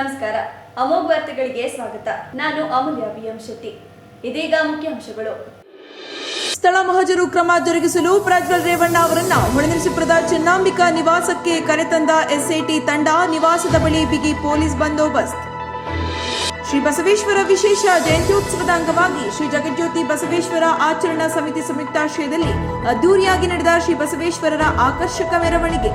ನಮಸ್ಕಾರ. ಅಮೋಘ ವಾರ್ತೆಗಳಿಗೆ ಸ್ವಾಗತ. ನಾನು ಅಮೂಲ್ಯ ಬಿಎಂ ಶೆಟ್ಟಿ. ಇದೀಗ ಮುಖ್ಯಾಂಶಗಳು ಸ್ಥಳ ಮಹಜರು ಕ್ರಮ ಜರುಗಿಸಲು ಪ್ರಜ್ವಲ್ ರೇವಣ್ಣ ಅವರನ್ನ ಹೊಳೆನರಸೀಪುರದ ಚೆನ್ನಾಂಬಿಕಾ ನಿವಾಸಕ್ಕೆ ಕರೆತಂದ ಎಸ್ಐಟಿ ತಂಡ ನಿವಾಸದ ಬಳಿ ಬಿಗಿ ಪೊಲೀಸ್ ಬಂದೋಬಸ್ತ್. ಶ್ರೀ ಬಸವೇಶ್ವರ ವಿಶೇಷ ಜಯಂತ್ಯೋತ್ಸವದ ಅಂಗವಾಗಿ ಶ್ರೀ ಜಗಜ್ಯೋತಿ ಬಸವೇಶ್ವರ ಆಚರಣಾ ಸಮಿತಿ ಸಂಯುಕ್ತಾಶ್ರಯದಲ್ಲಿ ಅದ್ದೂರಿಯಾಗಿ ನಡೆದ ಶ್ರೀ ಬಸವೇಶ್ವರರ ಆಕರ್ಷಕ ಮೆರವಣಿಗೆ.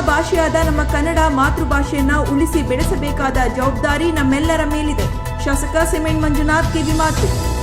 ಭಾಷೆಯಾದ ನಮ್ಮ ಕನ್ನಡ ಮಾತೃಭಾಷೆಯನ್ನ ಉಳಿಸಿ ಬೆಳೆಸಬೇಕಾದ ಜವಾಬ್ದಾರಿ ನಮ್ಮೆಲ್ಲರ ಮೇಲಿದೆ. ಶಾಸಕ ಸಿಮೆಂಟ್ ಮಂಜುನಾಥ್ ಕಿವಿಮಾತು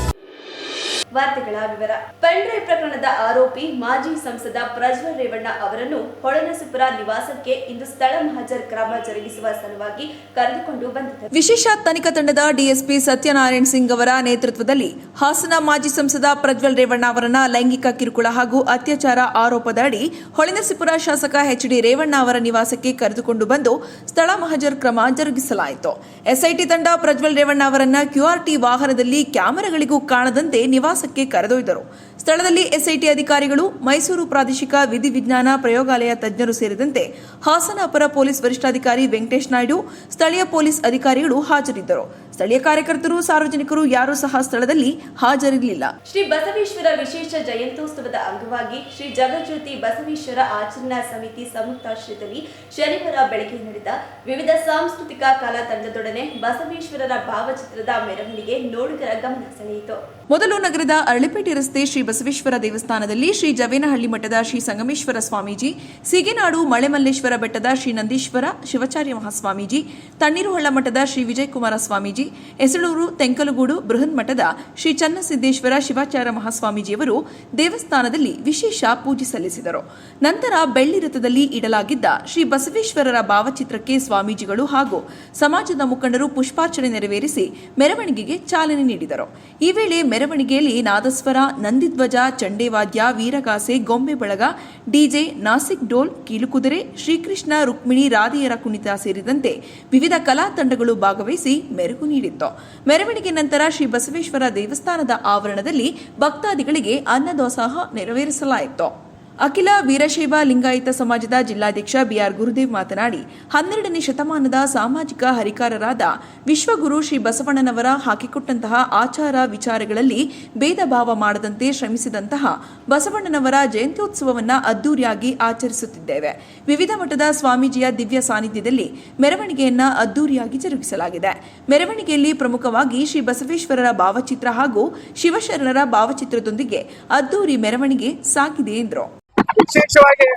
ವಾರ್ತೆಗಳ ವಿವರ. ಪೆಂಡ್ರೈವ್ ಪ್ರಕರಣದ ಆರೋಪಿ ಮಾಜಿ ಸಂಸದ ಪ್ರಜ್ವಲ್ ರೇವಣ್ಣ ಅವರನ್ನು ಹೊಳೆನಸಿಪುರ ನಿವಾಸಕ್ಕೆ ಇಂದು ಸ್ಥಳ ಮಹಜರ್ ಕ್ರಮ ಜರುಗಿಸುವ ಸಲುವಾಗಿ ಕರೆದುಕೊಂಡು ಬಂದಿದ್ದರು. ವಿಶೇಷ ತನಿಖಾ ತಂಡದ ಡಿಎಸ್ಪಿ ಸತ್ಯನಾರಾಯಣ್ ಸಿಂಗ್ ಅವರ ನೇತೃತ್ವದಲ್ಲಿ ಹಾಸನ ಮಾಜಿ ಸಂಸದ ಪ್ರಜ್ವಲ್ ರೇವಣ್ಣ ಅವರನ್ನ ಲೈಂಗಿಕ ಕಿರುಕುಳ ಹಾಗೂ ಅತ್ಯಾಚಾರ ಆರೋಪದ ಅಡಿ ಹೊಳೆನರಸೀಪುರ ಶಾಸಕ ಎಚ್ ಡಿ ರೇವಣ್ಣ ಅವರ ನಿವಾಸಕ್ಕೆ ಕರೆದುಕೊಂಡು ಬಂದು ಸ್ಥಳ ಮಹಜರ್ ಕ್ರಮ ಜರುಗಿಸಲಾಯಿತು. ಎಸ್ಐಟಿ ತಂಡ ಪ್ರಜ್ವಲ್ ರೇವಣ್ಣ ಅವರನ್ನ ಕ್ಯೂಆರ್ಟಿ ವಾಹನದಲ್ಲಿ ಕ್ಯಾಮೆರಾಗಳಿಗೂ ಕಾಣದಂತೆ ನಿವಾಸಕ್ಕೆ ಕರೆದೊಯ್ದರು. ಸ್ಥಳದಲ್ಲಿ ಎಸ್ಐಟಿ ಅಧಿಕಾರಿಗಳು, ಮೈಸೂರು ಪ್ರಾದೇಶಿಕ ವಿಧಿವಿಜ್ಞಾನ ಪ್ರಯೋಗಾಲಯ ತಜ್ಞರು ಸೇರಿದಂತೆ ಹಾಸನ ಅಪರ ಪೊಲೀಸ್ ವರಿಷ್ಠಾಧಿಕಾರಿ ವೆಂಕಟೇಶ್ ನಾಯ್ಡು, ಸ್ಥಳೀಯ ಪೊಲೀಸ್ ಅಧಿಕಾರಿಗಳು ಹಾಜರಿದ್ದರು. ಸ್ಥಳೀಯ ಕಾರ್ಯಕರ್ತರು, ಸಾರ್ವಜನಿಕರು ಯಾರೂ ಸಹ ಸ್ಥಳದಲ್ಲಿ ಹಾಜರಿರಲಿಲ್ಲ. ಶ್ರೀ ಬಸವೇಶ್ವರ ವಿಶೇಷ ಜಯಂತ್ಯೋತ್ಸವದ ಅಂಗವಾಗಿ ಶ್ರೀ ಜಗಜ್ಯೋತಿ ಬಸವೇಶ್ವರ ಆಚರಣಾ ಸಮಿತಿ ಸಂಯುಕ್ತಾಶ್ರಯದಲ್ಲಿ ಶನಿವಾರ ಬೆಳಗ್ಗೆ ನಡೆದ ವಿವಿಧ ಸಾಂಸ್ಕೃತಿಕ ಕಲಾ ತಂಡದೊಡನೆ ಬಸವೇಶ್ವರರ ಭಾವಚಿತ್ರದ ಮೆರವಣಿಗೆ ನೋಡುಗರ ಗಮನ ಸೆಳೆಯಿತು. ಮೊದಲು ನಗರದ ಅರಳಿಪೇಟೆ ರಸ್ತೆ ಶ್ರೀ ಬಸವೇಶ್ವರ ದೇವಸ್ಥಾನದಲ್ಲಿ ಶ್ರೀ ಜವೇನಹಳ್ಳಿ ಮಠದ ಶ್ರೀ ಸಂಗಮೇಶ್ವರ ಸ್ವಾಮೀಜಿ, ಸಿಗಿನಾಡು ಮಳೆಮಲ್ಲೇಶ್ವರ ಬೆಟ್ಟದ ಶ್ರೀ ನಂದೀಶ್ವರ ಶಿವಾಚಾರ್ಯ ಮಹಾಸ್ವಾಮೀಜಿ, ತಣ್ಣೀರುಹಳ್ಳ ಮಠದ ಶ್ರೀ ವಿಜಯಕುಮಾರ ಸ್ವಾಮೀಜಿ, ಹೆಸಳೂರು ತೆಂಕಲಗೂಡು ಬೃಹನ್ ಮಠದ ಶ್ರೀ ಚನ್ನಸಿದ್ದೇಶ್ವರ ಶಿವಾಚಾರ್ಯ ಮಹಾಸ್ವಾಮೀಜಿಯವರು ದೇವಸ್ಥಾನದಲ್ಲಿ ವಿಶೇಷ ಪೂಜೆ ಸಲ್ಲಿಸಿದರು. ನಂತರ ಬೆಳ್ಳಿ ರಥದಲ್ಲಿ ಇಡಲಾಗಿದ್ದ ಶ್ರೀ ಬಸವೇಶ್ವರರ ಭಾವಚಿತ್ರಕ್ಕೆ ಸ್ವಾಮೀಜಿಗಳು ಹಾಗೂ ಸಮಾಜದ ಮುಖಂಡರು ಪುಷ್ಪಾರ್ಚನೆ ನೆರವೇರಿಸಿ ಮೆರವಣಿಗೆಗೆ ಚಾಲನೆ ನೀಡಿದರು. ಈ ವೇಳೆ ಮೆರವಣಿಗೆಯಲ್ಲಿ ನಾದಸ್ವರ, ನಂದಿಧ್ವಜ, ಚಂಡೇವಾದ್ಯ, ವೀರಗಾಸೆ, ಗೊಂಬೆ ಬಳಗ, ಡಿಜೆ ನಾಸಿಕ್ ಡೋಲ್, ಕೀಲುಕುದುರೆ, ಶ್ರೀಕೃಷ್ಣ, ರುಕ್ಮಿಣಿ, ರಾಧೆಯರ ಕುಣಿತ ಸೇರಿದಂತೆ ವಿವಿಧ ಕಲಾ ತಂಡಗಳು ಭಾಗವಹಿಸಿ ಮೆರುಗು ನೀಡಿತ್ತು. ಮೆರವಣಿಗೆ ನಂತರ ಶ್ರೀ ಬಸವೇಶ್ವರ ದೇವಸ್ಥಾನದ ಆವರಣದಲ್ಲಿ ಭಕ್ತಾದಿಗಳಿಗೆ ಅನ್ನದಾಸೋಹ ನೆರವೇರಿಸಲಾಯಿತು. ಅಖಿಲ ವೀರಶೈವ ಲಿಂಗಾಯತ ಸಮಾಜದ ಜಿಲ್ಲಾಧ್ಯಕ್ಷ ಬಿಆರ್ ಗುರುದೇವ್ ಮಾತನಾಡಿ, ಹನ್ನೆರಡನೇ ಶತಮಾನದ ಸಾಮಾಜಿಕ ಹರಿಕಾರರಾದ ವಿಶ್ವಗುರು ಶ್ರೀ ಬಸವಣ್ಣನವರ ಹಾಕಿಕೊಟ್ಟಂತಹ ಆಚಾರ ವಿಚಾರಗಳಲ್ಲಿ ಭೇದ ಭಾವ ಮಾಡದಂತೆ ಶ್ರಮಿಸಿದಂತಹ ಬಸವಣ್ಣನವರ ಜಯಂತ್ಯೋತ್ಸವವನ್ನು ಅದ್ದೂರಿಯಾಗಿ ಆಚರಿಸುತ್ತಿದ್ದೇವೆ. ವಿವಿಧ ಮಠದ ಸ್ವಾಮೀಜಿಯ ದಿವ್ಯ ಸಾನ್ನಿಧ್ಯದಲ್ಲಿ ಮೆರವಣಿಗೆಯನ್ನ ಅದ್ದೂರಿಯಾಗಿ ಜರುಗಿಸಲಾಗಿದೆ. ಮೆರವಣಿಗೆಯಲ್ಲಿ ಪ್ರಮುಖವಾಗಿ ಶ್ರೀ ಬಸವೇಶ್ವರರ ಭಾವಚಿತ್ರ ಹಾಗೂ ಶಿವಶರಣರ ಭಾವಚಿತ್ರದೊಂದಿಗೆ ಅದ್ದೂರಿ ಮೆರವಣಿಗೆ ಸಾಗಿದೆ ಎಂದರು. ವಿಶೇಷವಾಗಿ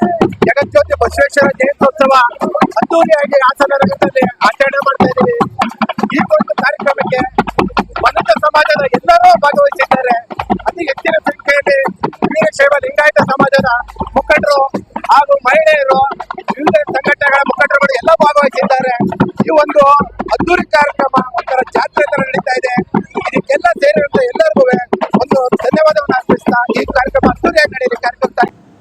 ಜಗಜ್ಯೋತಿ ಬಸವೇಶ್ವರ ಜಯಂತ್ಯೋತ್ಸವ ಅದ್ದೂರಿಯಾಗಿ ಹಾಸನ ರಂಗದಲ್ಲಿ ಆಚರಣೆ ಮಾಡ್ತಾ ಇದ್ದೀವಿ. ಈ ಒಂದು ಕಾರ್ಯಕ್ರಮಕ್ಕೆ ಮನುಷ್ಯ ಸಮಾಜದ ಎಲ್ಲರೂ ಭಾಗವಹಿಸಿದ್ದಾರೆ. ಅತಿ ಹೆಚ್ಚಿನ ಸಂಖ್ಯೆಯಲ್ಲಿ ವೀರಶೈವ ಲಿಂಗಾಯತ ಸಮಾಜದ ಮುಖಂಡರು ಹಾಗೂ ಮಹಿಳೆಯರು, ವಿವಿಧ ಸಂಘಟನೆಗಳ ಮುಖಂಡರುಗಳು ಎಲ್ಲ ಭಾಗವಹಿಸಿದ್ದಾರೆ. ಈ ಒಂದು ಅದ್ದೂರಿ ಕಾರ್ಯಕ್ರಮ ಒಂಥರ ಜಾತ್ರೆ ತರ ನಡೀತಾ ಇದೆ. ಇದಕ್ಕೆಲ್ಲ ಸೇರಿದಂತೆ ಎಲ್ಲರಿಗೂ ಒಂದು ಧನ್ಯವಾದವನ್ನು ಅರ್ಪಿಸ್ತಾ ಈ ಕಾರ್ಯಕ್ರಮ ಅದ್ದೂರಿಯಾಗಿ ನಡೆಯಲಿ ಕಾರ್ಯಕ್ರಮ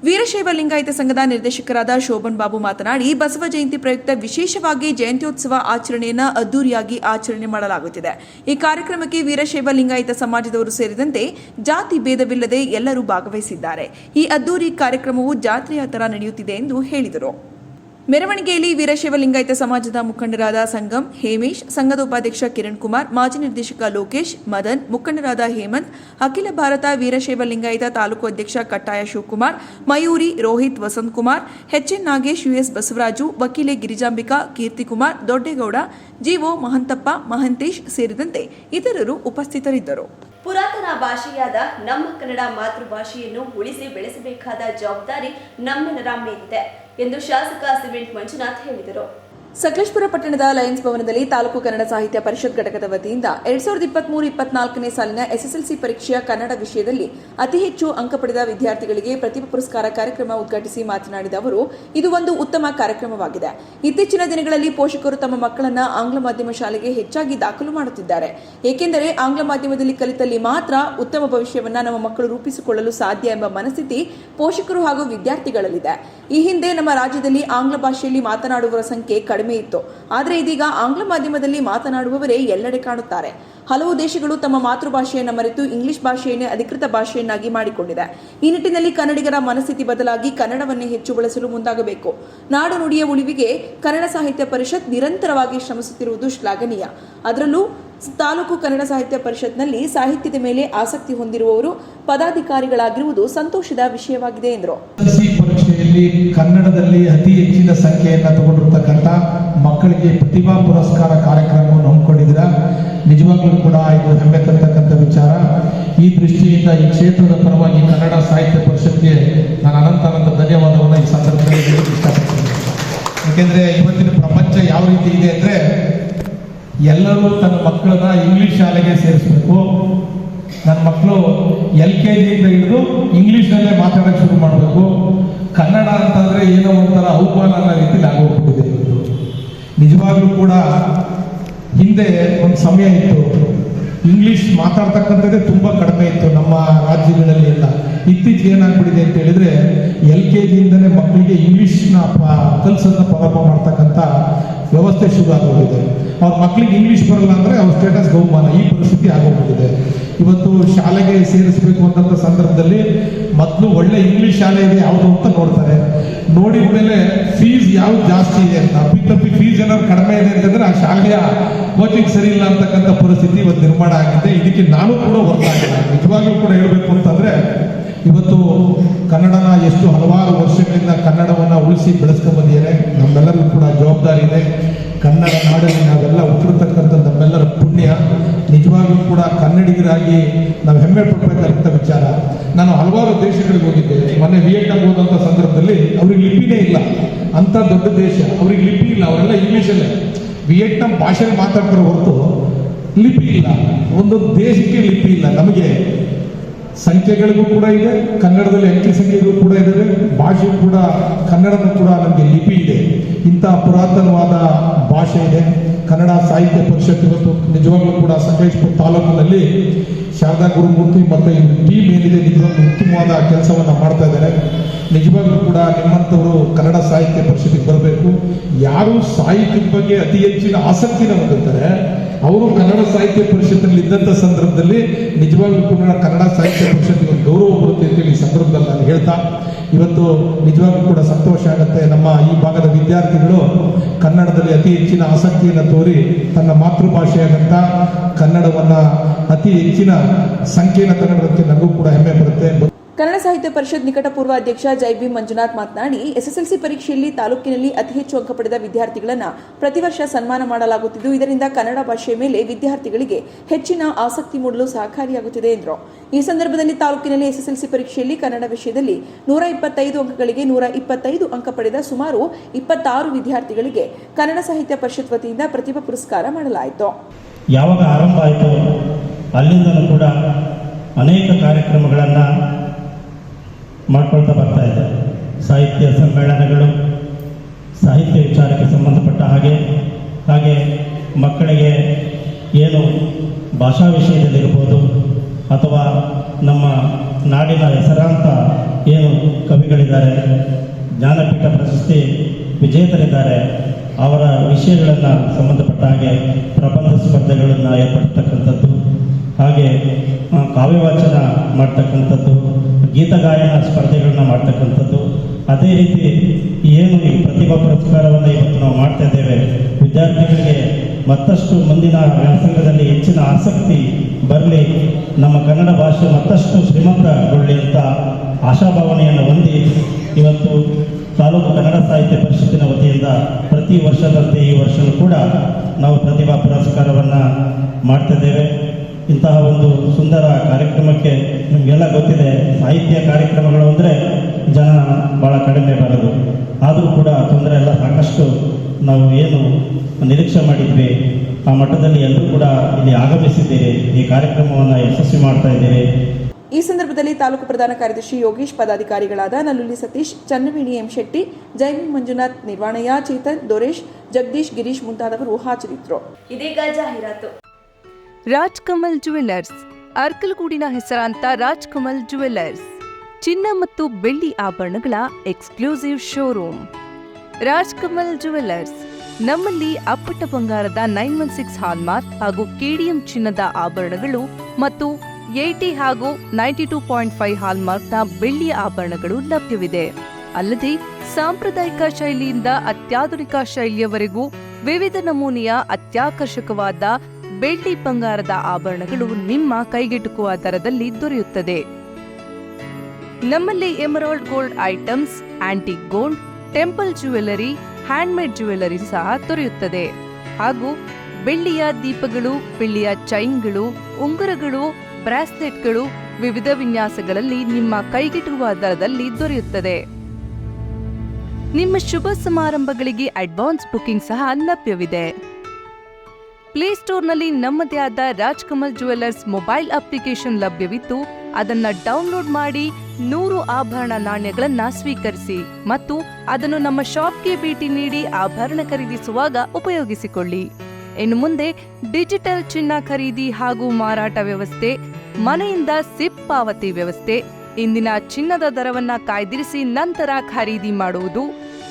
ವೀರಶೈವ ಲಿಂಗಾಯತ ಸಂಘದ ನಿರ್ದೇಶಕರಾದ ಶೋಭನ್ ಬಾಬು ಮಾತನಾಡಿ, ಬಸವ ಜಯಂತಿ ಪ್ರಯುಕ್ತ ವಿಶೇಷವಾಗಿ ಜಯಂತ್ಯೋತ್ಸವ ಆಚರಣೆಯನ್ನು ಅದ್ದೂರಿಯಾಗಿ ಆಚರಣೆ ಮಾಡಲಾಗುತ್ತಿದೆ. ಈ ಕಾರ್ಯಕ್ರಮಕ್ಕೆ ವೀರಶೈವ ಲಿಂಗಾಯತ ಸಮಾಜದವರು ಸೇರಿದಂತೆ ಜಾತಿ ಭೇದವಿಲ್ಲದೆ ಎಲ್ಲರೂ ಭಾಗವಹಿಸಿದ್ದಾರೆ. ಈ ಅದ್ದೂರಿ ಕಾರ್ಯಕ್ರಮವು ಜಾತ್ರೆಯ ತರ ನಡೆಯುತ್ತಿದೆ ಎಂದು ಹೇಳಿದರು. ಮೆರವಣಿಗೆಯಲ್ಲಿ ವೀರಶೈವ ಲಿಂಗಾಯತ ಸಮಾಜದ ಮುಖಂಡರಾದ ಸಂಗಮ್ ಹೇಮೇಶ್, ಸಂಘದ ಉಪಾಧ್ಯಕ್ಷ ಕಿರಣ್ ಕುಮಾರ್ ಮಾಜಿ ನಿರ್ದೇಶಕ ಲೋಕೇಶ್, ಮದನ್, ಮುಖಂಡರಾದ ಹೇಮಂತ್, ಅಖಿಲ ಭಾರತ ವೀರಶೈವ ಲಿಂಗಾಯತ ತಾಲೂಕು ಅಧ್ಯಕ್ಷ ಕಟ್ಟಾಯ ಶಿವಕುಮಾರ್, ಮಯೂರಿ ರೋಹಿತ್ ವಸಂತ್ ಕುಮಾರ್ ಎಚ್ಎನ್ ನಾಗೇಶ್, ಯುಎಸ್ ಬಸವರಾಜು, ವಕೀಲೆ ಗಿರಿಜಾಂಬಿಕಾ, ಕೀರ್ತಿಕುಮಾರ್, ದೊಡ್ಡೇಗೌಡ, ಜಿಒ ಮಹಂತಪ್ಪ, ಮಹಂತೇಶ್ ಸೇರಿದಂತೆ ಇತರರು ಉಪಸ್ಥಿತರಿದ್ದರು. ಪುರಾತನ ಭಾಷೆಯಾದ ನಮ್ಮ ಕನ್ನಡ ಮಾತೃಭಾಷೆಯನ್ನು ಉಳಿಸಿ ಬೆಳೆಸಬೇಕಾದ ಜವಾಬ್ದಾರಿ ನಮ್ಮೆಲ್ಲರ ಮೇಲಿದೆ ಎಂದು ಶಾಸಕ ಸಿಮೆಂಟ್ ಮಂಜುನಾಥ್ ಹೇಳಿದರು. ಸಕಲೇಶ್ಪುರ ಪಟ್ಟಣದ ಲಯನ್ಸ್ ಭವನದಲ್ಲಿ ತಾಲೂಕು ಕನ್ನಡ ಸಾಹಿತ್ಯ ಪರಿಷತ್ ಘಟಕದ ವತಿಯಿಂದ ಎರಡ್ ಸಾವಿರದ ಇಪ್ಪತ್ಮೂರು ಇಪ್ಪತ್ನಾಲ್ಕನೇ ಸಾಲಿನ ಎಸ್ಎಸ್ಎಲ್ಸಿ ಪರೀಕ್ಷೆಯ ಕನ್ನಡ ವಿಷಯದಲ್ಲಿ ಅತಿ ಹೆಚ್ಚು ಅಂಕ ಪಡೆದ ವಿದ್ಯಾರ್ಥಿಗಳಿಗೆ ಪ್ರತಿಭಾ ಪುರಸ್ಕಾರ ಕಾರ್ಯಕ್ರಮ ಉದ್ಘಾಟಿಸಿ ಮಾತನಾಡಿದ ಅವರು, ಇದು ಒಂದು ಉತ್ತಮ ಕಾರ್ಯಕ್ರಮವಾಗಿದೆ. ಇತ್ತೀಚಿನ ದಿನಗಳಲ್ಲಿ ಪೋಷಕರು ತಮ್ಮ ಮಕ್ಕಳನ್ನು ಆಂಗ್ಲ ಮಾಧ್ಯಮ ಶಾಲೆಗೆ ಹೆಚ್ಚಾಗಿ ದಾಖಲು ಮಾಡುತ್ತಿದ್ದಾರೆ. ಏಕೆಂದರೆ ಆಂಗ್ಲ ಮಾಧ್ಯಮದಲ್ಲಿ ಕಲಿತಲ್ಲಿ ಮಾತ್ರ ಉತ್ತಮ ಭವಿಷ್ಯವನ್ನು ನಮ್ಮ ಮಕ್ಕಳು ರೂಪಿಸಿಕೊಳ್ಳಲು ಸಾಧ್ಯ ಎಂಬ ಮನಸ್ಥಿತಿ ಪೋಷಕರು ಹಾಗೂ ವಿದ್ಯಾರ್ಥಿಗಳಲ್ಲಿದೆ. ಈ ಹಿಂದೆ ನಮ್ಮ ರಾಜ್ಯದಲ್ಲಿ ಆಂಗ್ಲ ಭಾಷೆಯಲ್ಲಿ ಮಾತನಾಡುವವರ ಸಂಖ್ಯೆ ಕಡಿಮೆ ಕಡಿಮೆ ಇತ್ತು. ಆದರೆ ಇದೀಗ ಆಂಗ್ಲ ಮಾಧ್ಯಮದಲ್ಲಿ ಮಾತನಾಡುವವರೇ ಎಲ್ಲೆಡೆ ಕಾಣುತ್ತಾರೆ. ಹಲವು ದೇಶಗಳು ತಮ್ಮ ಮಾತೃಭಾಷೆಯನ್ನು ಮರೆತು ಇಂಗ್ಲಿಷ್ ಭಾಷೆಯನ್ನೇ ಅಧಿಕೃತ ಭಾಷೆಯನ್ನಾಗಿ ಮಾಡಿಕೊಂಡಿದೆ ಈ ನಿಟ್ಟಿನಲ್ಲಿ ಕನ್ನಡಿಗರ ಮನಸ್ಥಿತಿ ಬದಲಾಗಿ ಕನ್ನಡವನ್ನೇ ಹೆಚ್ಚು ಬಳಸಲು ಮುಂದಾಗಬೇಕು. ನಾಡು ನುಡಿಯ ಉಳಿವಿಗೆ ಕನ್ನಡ ಸಾಹಿತ್ಯ ಪರಿಷತ್ ನಿರಂತರವಾಗಿ ಶ್ರಮಿಸುತ್ತಿರುವುದು ಶ್ಲಾಘನೀಯ. ಅದರಲ್ಲೂ ತಾಲೂಕು ಕನ್ನಡ ಸಾಹಿತ್ಯ ಪರಿಷತ್ನಲ್ಲಿ ಸಾಹಿತ್ಯದ ಮೇಲೆ ಆಸಕ್ತಿ ಹೊಂದಿರುವವರು ಪದಾಧಿಕಾರಿಗಳಾಗಿರುವುದು ಸಂತೋಷದ ವಿಷಯವಾಗಿದೆ ಎಂದರು. ಪರೀಕ್ಷೆಯಲ್ಲಿ ಕನ್ನಡದಲ್ಲಿ ಅತಿ ಹೆಚ್ಚಿನ ಸಂಖ್ಯೆಯನ್ನು ತಗೊಂಡಿರ್ತಕ್ಕಂಥ ಮಕ್ಕಳಿಗೆ ಪ್ರತಿಭಾ ಪುರಸ್ಕಾರ ಕಾರ್ಯಕ್ರಮವನ್ನು ಹಮ್ಮಿಕೊಂಡಿದ್ದೀರಾ? ನಿಜವಾಗ್ಲೂ ಕೂಡ ಇದು ಹೆಮ್ಮೆ ತರ್ತಕ್ಕಂಥ ವಿಚಾರ. ಈ ದೃಷ್ಟಿಯಿಂದ ಈ ಕ್ಷೇತ್ರದ ಪರವಾಗಿ ಕನ್ನಡ ಸಾಹಿತ್ಯ ಪರಿಷತ್ಗೆ ನಾನು ಅನಂತ ಅನಂತ ಧನ್ಯವಾದವನ್ನು ಈ ಸಂದರ್ಭದಲ್ಲಿ ಇಷ್ಟಪಡ್ತೀನಿ. ಯಾಕೆಂದ್ರೆ ಇವತ್ತಿನ ಪ್ರಪಂಚ ಯಾವ ರೀತಿ ಇದೆ ಅಂದ್ರೆ ಎಲ್ಲರೂ ತನ್ನ ಮಕ್ಕಳನ್ನ ಇಂಗ್ಲಿಷ್ ಶಾಲೆಗೆ ಸೇರಿಸ್ಬೇಕು. ನನ್ನ ಮಕ್ಕಳು ಎಲ್ ಕೆ ಜಿಯಿಂದ ಹಿಡಿದು ಇಂಗ್ಲೀಷ್ನಲ್ಲೇ ಮಾತಾಡೋಕ್ಕೆ ಶುರು ಮಾಡಬೇಕು. ಕನ್ನಡ ಅಂತಂದರೆ ಏನೋ ಒಂಥರ ಅವಮಾನ ಅನ್ನೋ ರೀತಿಲಿ ಆಗೋಗ್ಬಿಟ್ಟಿದೆ ಇವತ್ತು ನಿಜವಾಗ್ಲೂ ಕೂಡ ಹಿಂದೆ ಒಂದು ಸಮಯ ಇತ್ತು. ಇಂಗ್ಲಿಷ್ ಮಾತಾಡ್ತಕ್ಕಂಥದ್ದೇ ತುಂಬ ಕಡಿಮೆ ಇತ್ತು ನಮ್ಮ ರಾಜ್ಯಗಳಲ್ಲಿ ಎಲ್ಲ. ಇತ್ತೀಚೆಗೆ ಏನಾಗ್ಬಿಟ್ಟಿದೆ ಅಂತ ಹೇಳಿದ್ರೆ ಎಲ್ ಕೆ ಜಿಯಿಂದನೇ ಮಕ್ಕಳಿಗೆ ಇಂಗ್ಲಿಷ್ನ ಕಲ್ಸನ್ನ ಪ್ರಾರಂಭ ಮಾಡ್ತಕ್ಕಂಥ ವ್ಯವಸ್ಥೆ ಶುರು ಆಗೋಗಿದೆ. ಅವ್ರ ಮಕ್ಕಳಿಗೆ ಇಂಗ್ಲಿಷ್ ಬರಲ್ಲ ಅಂದ್ರೆ ಅವ್ರ ಸ್ಟೇಟಸ್ ಬಹುಮಾನ. ಈ ಪರಿಸ್ಥಿತಿ ಆಗೋಗ್ಬಿಟ್ಟಿದೆ. ಇವತ್ತು ಶಾಲೆಗೆ ಸೇರಿಸಬೇಕು ಅಂತ ಸಂದರ್ಭದಲ್ಲಿ ಮೊದಲು ಒಳ್ಳೆ ಇಂಗ್ಲಿಷ್ ಶಾಲೆ ಇದೆ, ಯಾವುದು ಅಂತ ನೋಡ್ತಾರೆ. ನೋಡಿದ ಮೇಲೆ ಫೀಸ್ ಯಾವ್ದು ಜಾಸ್ತಿ ಇದೆ ಅಂತ. ಅಪ್ಪಿತಪ್ಪಿ ಫೀಸ್ ಏನಾದ್ರು ಕಡಿಮೆ ಇದೆ ಅಂತಂದ್ರೆ ಆ ಶಾಲೆಯ ಕೋಚಿಂಗ್ ಸರಿ ಇಲ್ಲ ಅಂತಕ್ಕಂಥ ಪರಿಸ್ಥಿತಿ ಇವತ್ತು ನಿರ್ಮಾಣ ಆಗಿದೆ. ಇದಕ್ಕೆ ನಾನು ಕೂಡ ಹೊರತಾಗಿಲ್ಲ. ನಿಜವಾಗ್ಲೂ ಕೂಡ ಹೇಳಬೇಕು ಅಂತಂದ್ರೆ ಇವತ್ತು ಕನ್ನಡನ ಎಷ್ಟು ಹಲವಾರು ವರ್ಷಗಳಿಂದ ಕನ್ನಡವನ್ನ ಉಳಿಸಿ ಬೆಳೆಸ್ಕೊಂಡು ಬಂದಿದ್ದಾರೆ. ನಮ್ಮೆಲ್ಲರಿಗೂ ಕೂಡ ಜವಾಬ್ದಾರಿ ಇದೆ. ಕನ್ನಡ ನಾಡಲ್ಲಿ ನಾವೆಲ್ಲ ಹುಟ್ಟಿರ್ತಕ್ಕಂಥ ನಮ್ಮೆಲ್ಲರ ಪುಣ್ಯ. ನಿಜವಾಗ್ಲೂ ಕೂಡ ಕನ್ನಡಿಗರಾಗಿ ನಾವು ಹೆಮ್ಮೆ ಪಡ್ಬೇಕಾದಂಥ ವಿಚಾರ. ನಾನು ಹಲವಾರು ದೇಶಗಳಿಗೆ ಹೋಗಿದ್ದೆ. ಮೊನ್ನೆ ವಿಯೆಟ್ನಾಂ ಹೋದಂಥ ಸಂದರ್ಭದಲ್ಲಿ ಅವ್ರಿಗೆ ಲಿಪಿನೇ ಇಲ್ಲ. ಅಂತ ದೊಡ್ಡ ದೇಶ. ಅವ್ರಿಗೆ ಲಿಪಿ ಇಲ್ಲ. ಅವರೆಲ್ಲ ಇಂಗ್ಲೀಷಲ್ಲೇ. ವಿಯೆಟ್ನಾಂ ಭಾಷೆಯಲ್ಲಿ ಮಾತಾಡ್ತಾರೆ ಹೊರತು ಲಿಪಿ ಇಲ್ಲ. ಒಂದೊಂದು ದೇಶಕ್ಕೆ ಲಿಪಿ ಇಲ್ಲ ನಮಗೆ. ಸಂಖ್ಯೆಗಳಿಗೂ ಕೂಡ ಇದೆ, ಕನ್ನಡದಲ್ಲಿ ಅಂಕಿ ಸಂಖ್ಯೆಗಳು ಕೂಡ ಇದ್ದಾವೆ ಭಾಷೆ ಕೂಡ ಕನ್ನಡದ ಕೂಡ ನಮಗೆ ಲಿಪಿ ಇದೆ. ಇಂತಹ ಪುರಾತನವಾದ ಭಾಷೆ ಇದೆ. ಕನ್ನಡ ಸಾಹಿತ್ಯ ಪರಿಷತ್ ಇವತ್ತು ನಿಜವಾಗ್ಲೂ ಕೂಡ ಸಕಲೇಶ್ಪುರ ತಾಲೂಕಿನಲ್ಲಿ ಶಾರದಾ ಗುರುಮೂರ್ತಿ ಮತ್ತು ಟೀಮ್ ಏನಿದೆ ನಿಜವಾಗ್ಲೂ ಉತ್ತಮವಾದ ಕೆಲಸವನ್ನು ಮಾಡ್ತಾ ಇದ್ದಾರೆ. ನಿಜವಾಗ್ಲೂ ಕೂಡ ನಿಮ್ಮಂಥವರು ಕನ್ನಡ ಸಾಹಿತ್ಯ ಪರಿಷತ್ತಿಗೆ ಬರಬೇಕು. ಯಾರು ಸಾಹಿತ್ಯದ ಬಗ್ಗೆ ಅತಿ ಹೆಚ್ಚಿನ ಆಸಕ್ತಿನ ಹೊಂದಿರ್ತಾರೆ, ಅವರು ಕನ್ನಡ ಸಾಹಿತ್ಯ ಪರಿಷತ್ತಿನಲ್ಲಿ ಇದ್ದಂಥ ಸಂದರ್ಭದಲ್ಲಿ ನಿಜವಾಗ್ಲೂ ಕೂಡ ಕನ್ನಡ ಸಾಹಿತ್ಯ ಪರಿಷತ್ತಿಗೆ ಒಂದು ಗೌರವ ಬರುತ್ತೆ ಅಂತೇಳಿ ಈ ಸಂದರ್ಭದಲ್ಲಿ ನಾನು ಹೇಳ್ತಾ, ಇವತ್ತು ನಿಜವಾಗ್ಲೂ ಕೂಡ ಸಂತೋಷ ಆಗುತ್ತೆ. ನಮ್ಮ ಈ ಭಾಗದ ವಿದ್ಯಾರ್ಥಿಗಳು ಕನ್ನಡದಲ್ಲಿ ಅತಿ ಹೆಚ್ಚಿನ ಆಸಕ್ತಿಯನ್ನು ತೋರಿ ತನ್ನ ಮಾತೃಭಾಷೆಯಾದಂಥ ಕನ್ನಡವನ್ನ ಅತಿ ಹೆಚ್ಚಿನ ಸಂಕೀರ್ಣ ತಗೊಳ್ಳೋದಕ್ಕೆ ನನಗೂ ಕೂಡ ಹೆಮ್ಮೆ ಬರುತ್ತೆ ಕನ್ನಡ ಸಾಹಿತ್ಯ ಪರಿಷತ್ ನಿಕಟಪೂರ್ವ ಅಧ್ಯಕ್ಷ ಜೈ ಬಿ ಮಂಜುನಾಥ್ ಮಾತನಾಡಿ, ಎಸ್ಎಸ್ಎಲ್ಸಿ ಪರೀಕ್ಷೆಯಲ್ಲಿ ತಾಲೂಕಿನಲ್ಲಿ ಅತಿ ಹೆಚ್ಚು ಅಂಕ ಪಡೆದ ವಿದ್ಯಾರ್ಥಿಗಳನ್ನು ಪ್ರತಿ ವರ್ಷ ಸನ್ಮಾನ ಮಾಡಲಾಗುತ್ತಿದ್ದು, ಇದರಿಂದ ಕನ್ನಡ ಭಾಷೆಯ ಮೇಲೆ ವಿದ್ಯಾರ್ಥಿಗಳಿಗೆ ಹೆಚ್ಚಿನ ಆಸಕ್ತಿ ಮೂಡಲು ಸಹಕಾರಿಯಾಗುತ್ತಿದೆ ಎಂದರು. ಈ ಸಂದರ್ಭದಲ್ಲಿ ತಾಲೂಕಿನಲ್ಲಿ ಎಸ್ಎಸ್ಎಲ್ಸಿ ಪರೀಕ್ಷೆಯಲ್ಲಿ ಕನ್ನಡ ವಿಷಯದಲ್ಲಿ ನೂರ ಇಪ್ಪತ್ತೈದು ಅಂಕಗಳಿಗೆ ನೂರ ಇಪ್ಪತ್ತೈದು ಅಂಕ ಪಡೆದ ಸುಮಾರು ಇಪ್ಪತ್ತಾರು ವಿದ್ಯಾರ್ಥಿಗಳಿಗೆ ಕನ್ನಡ ಸಾಹಿತ್ಯ ಪರಿಷತ್ ವತಿಯಿಂದ ಪ್ರತಿಭಾ ಪುರಸ್ಕಾರ ಮಾಡಲಾಯಿತು. ಯಾವಾಗ ಆರಂಭ ಆಯಿತು, ಅಲ್ಲಿಂದಲೂ ಕೂಡ ಅನೇಕ ಕಾರ್ಯಕ್ರಮಗಳನ್ನು ಮಾಡ್ಕೊಳ್ತಾ ಬರ್ತಾ ಇದೆ. ಸಾಹಿತ್ಯ ಸಮ್ಮೇಳನಗಳು, ಸಾಹಿತ್ಯ ವಿಚಾರಕ್ಕೆ ಸಂಬಂಧಪಟ್ಟ ಹಾಗೆ ಹಾಗೆ ಮಕ್ಕಳಿಗೆ ಏನು ಭಾಷಾ ವಿಷಯದಲ್ಲಿರ್ಬೋದು ಅಥವಾ ನಮ್ಮ ನಾಡಿನ ಹೆಸರಾಂತ ಏನು ಕವಿಗಳಿದ್ದಾರೆ, ಜ್ಞಾನಪೀಠ ಪ್ರಶಸ್ತಿ ವಿಜೇತರಿದ್ದಾರೆ, ಅವರ ವಿಷಯಗಳನ್ನು ಸಂಬಂಧಪಟ್ಟ ಹಾಗೆ ಪ್ರಬಂಧ ಸ್ಪರ್ಧೆಗಳನ್ನು ಏರ್ಪಡ್ತಕ್ಕಂಥದ್ದು ಹಾಗೆ ಕಾವ್ಯವಾಚನ ಮಾಡ್ತಕ್ಕಂಥದ್ದು ಗೀತಗಾಯನ ಸ್ಪರ್ಧೆಗಳನ್ನ ಮಾಡ್ತಕ್ಕಂಥದ್ದು. ಅದೇ ರೀತಿ ಏನು ಈ ಪ್ರತಿಭಾ ಪುರಸ್ಕಾರವನ್ನು ಇವತ್ತು ನಾವು ಮಾಡ್ತಾ ಇದ್ದೇವೆ, ವಿದ್ಯಾರ್ಥಿಗಳಿಗೆ ಮತ್ತಷ್ಟು ಮುಂದಿನ ವ್ಯಾಸಂಗದಲ್ಲಿ ಹೆಚ್ಚಿನ ಆಸಕ್ತಿ ಬರಲಿ, ನಮ್ಮ ಕನ್ನಡ ಭಾಷೆ ಮತ್ತಷ್ಟು ಶ್ರೀಮಂತಗೊಳ್ಳಿ ಅಂತ ಆಶಾಭಾವನೆಯನ್ನು ಹೊಂದಿ, ಇವತ್ತು ತಾಲೂಕು ಕನ್ನಡ ಸಾಹಿತ್ಯ ಪರಿಷತ್ತಿನ ವತಿಯಿಂದ ಪ್ರತಿ ವರ್ಷದಂತೆ ಈ ವರ್ಷವೂ ಕೂಡ ನಾವು ಪ್ರತಿಭಾ ಪುರಸ್ಕಾರವನ್ನು ಮಾಡ್ತಿದ್ದೇವೆ ಇಂತಹ ಒಂದು ಸುಂದರ ಕಾರ್ಯಕ್ರಮಕ್ಕೆ ನಿಮಗೆಲ್ಲ ಗೊತ್ತಿದೆ ಸಾಹಿತ್ಯ ಕಾರ್ಯಕ್ರಮಗಳು ಅಂದರೆ ಜನ ಭಾಳ ಕಡಿಮೆ ಬರೋದು. ಆದರೂ ಕೂಡ ತೊಂದರೆ ಎಲ್ಲ ಸಾಕಷ್ಟು ನಾವು ಏನು ನಿರೀಕ್ಷೆ ಮಾಡಿದ್ವಿ. ಆ ಮಟ್ಟದಲ್ಲಿ ಎಲ್ಲರೂ ಕೂಡ ಇಲ್ಲಿ ಆಗಮಿಸಿದ್ದೇವೆ ಈ ಕಾರ್ಯಕ್ರಮವನ್ನು ಯಶಸ್ವಿ ಮಾಡ್ತಾ ಇದ್ದೇವೆ ಈ ಸಂದರ್ಭದಲ್ಲಿ ತಾಲೂಕು ಪ್ರಧಾನ ಕಾರ್ಯದರ್ಶಿ ಯೋಗೇಶ್ ಪದಾಧಿಕಾರಿಗಳಾದ ನಲ್ಲುಲಿ ಸತೀಶ್ ಚನ್ನವೇಣಿ ಎಂ ಶೆಟ್ಟಿ ಜೈವಿನ್ ಮಂಜುನಾಥ್ ನಿರ್ವಾಣಯ್ಯ ಚೇತನ್ ದೊರೇಶ್ ಜಗದೀಶ್ ಗಿರೀಶ್ ಮುಂತಾದವರು ಹಾಜರಿದ್ದರು. ಇದೀಗ ಜಾಹೀರಾತು. ರಾಜ್ ಕಮಲ್ ಜುವೆಲ್ಲರ್ಸ್ ಅರ್ಕಲಗೂಡಿನ ಹೆಸರಾಂತ ರಾಜ್ಕಮಲ್ ಜುವೆಲ್ಲರ್ಸ್ ಚಿನ್ನ ಮತ್ತು ಬೆಳ್ಳಿ ಆಭರಣಗಳ ಎಕ್ಸ್ಕ್ಲೂಸಿವ್ ಶೋರೂಮ್. ರಾಜ್ಕಮಲ್ ಜುವೆಲ್ಲರ್ಸ್ ನಮ್ಮಲ್ಲಿ ಅಪ್ಪಟ ಬಂಗಾರದ ನೈನ್ ಒನ್ ಸಿಕ್ಸ್ ಹಾಲ್ಮಾರ್ಕ್ ಹಾಗೂ ಕೆಡಿಎಂ ಚಿನ್ನದ ಆಭರಣಗಳು ಮತ್ತು ಏಟಿ ಹಾಗೂ ನೈಂಟಿ ಟೂ ಪಾಯಿಂಟ್ ಫೈವ್ ಹಾಲ್ಮಾರ್ಕ್ನ ಬೆಳ್ಳಿಯ ಆಭರಣಗಳು ಲಭ್ಯವಿದೆ. ಅಲ್ಲದೆ ಸಾಂಪ್ರದಾಯಿಕ ಶೈಲಿಯಿಂದ ಅತ್ಯಾಧುನಿಕ ಶೈಲಿಯವರೆಗೂ ವಿವಿಧ ನಮೂನೆಯ ಅತ್ಯಾಕರ್ಷಕವಾದ ಬೆಳ್ಳಿ ಬಂಗಾರದ ಆಭರಣಗಳು ನಿಮ್ಮ ಕೈಗೆಟುಕುವ ದರದಲ್ಲಿ ದೊರೆಯುತ್ತದೆ. ನಮ್ಮಲ್ಲಿ emerald gold items, antique gold, temple jewellery, handmade jewellery ಸಹ ದೊರೆಯುತ್ತದೆ. ಹಾಗೂ ಬೆಳ್ಳಿಯ ದೀಪಗಳು, ಬೆಳ್ಳಿಯ ಚೈನ್ಗಳು, ಉಂಗುರಗಳು, ಬ್ರಾಸ್ಲೆಟ್ಗಳು ವಿವಿಧ ವಿನ್ಯಾಸಗಳಲ್ಲಿ ನಿಮ್ಮ ಕೈಗೆಟುಕುವ ದರದಲ್ಲಿ ದೊರೆಯುತ್ತದೆ. ನಿಮ್ಮ ಶುಭ ಸಮಾರಂಭಗಳಿಗೆ ಅಡ್ವಾನ್ಸ್ ಬುಕಿಂಗ್ ಸಹ ಲಭ್ಯವಿದೆ. ಪ್ಲೇಸ್ಟೋರ್ನಲ್ಲಿ ನಮ್ಮದೇ ಆದ ರಾಜ್ಕಮಲ್ ಜುವೆಲ್ಲರ್ಸ್ ಮೊಬೈಲ್ ಅಪ್ಲಿಕೇಶನ್ ಲಭ್ಯವಿದ್ದು, ಅದನ್ನು ಡೌನ್ಲೋಡ್ ಮಾಡಿ ನೂರು ಆಭರಣ ನಾಣ್ಯಗಳನ್ನು ಸ್ವೀಕರಿಸಿ ಮತ್ತು ಅದನ್ನು ನಮ್ಮ ಶಾಪ್ಗೆ ಭೇಟಿ ನೀಡಿ ಆಭರಣ ಖರೀದಿಸುವಾಗ ಉಪಯೋಗಿಸಿಕೊಳ್ಳಿ. ಇನ್ನು ಮುಂದೆ ಡಿಜಿಟಲ್ ಚಿನ್ನ ಖರೀದಿ ಹಾಗೂ ಮಾರಾಟ ವ್ಯವಸ್ಥೆ, ಮನೆಯಿಂದ ಸಿಪ್ ಪಾವತಿ ವ್ಯವಸ್ಥೆ, ಇಂದಿನ ಚಿನ್ನದ ದರವನ್ನ ಕಾಯ್ದಿರಿಸಿ ನಂತರ ಖರೀದಿ ಮಾಡುವುದು,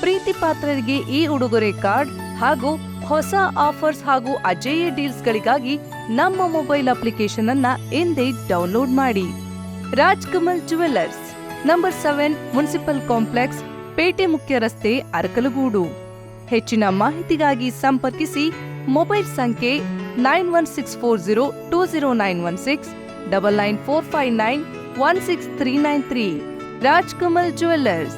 ಪ್ರೀತಿ ಪಾತ್ರರಿಗೆ ಈ ಉಡುಗೊರೆ ಕಾರ್ಡ್ ಹಾಗೂ ಹೊಸ ಆಫರ್ಸ್ ಹಾಗೂ ಅಜೇಯ ಡೀಲ್ಸ್ಗಳಿಗಾಗಿ ನಮ್ಮ ಮೊಬೈಲ್ ಅಪ್ಲಿಕೇಶನ್ ಅನ್ನ ಎಂದೇ ಡೌನ್ಲೋಡ್ ಮಾಡಿ. Rajkamal jewellers, number seven municipal complex, ಪೇಟೆ ಮುಖ್ಯ ರಸ್ತೆ, ಅರಕಲಗೂಡು. ಹೆಚ್ಚಿನ ಮಾಹಿತಿಗಾಗಿ ಸಂಪರ್ಕಿಸಿ ಮೊಬೈಲ್ ಸಂಖ್ಯೆ nine one six four zero two zero nine one six, double nine four five nine one six three nine three. Rajkamal jewellers.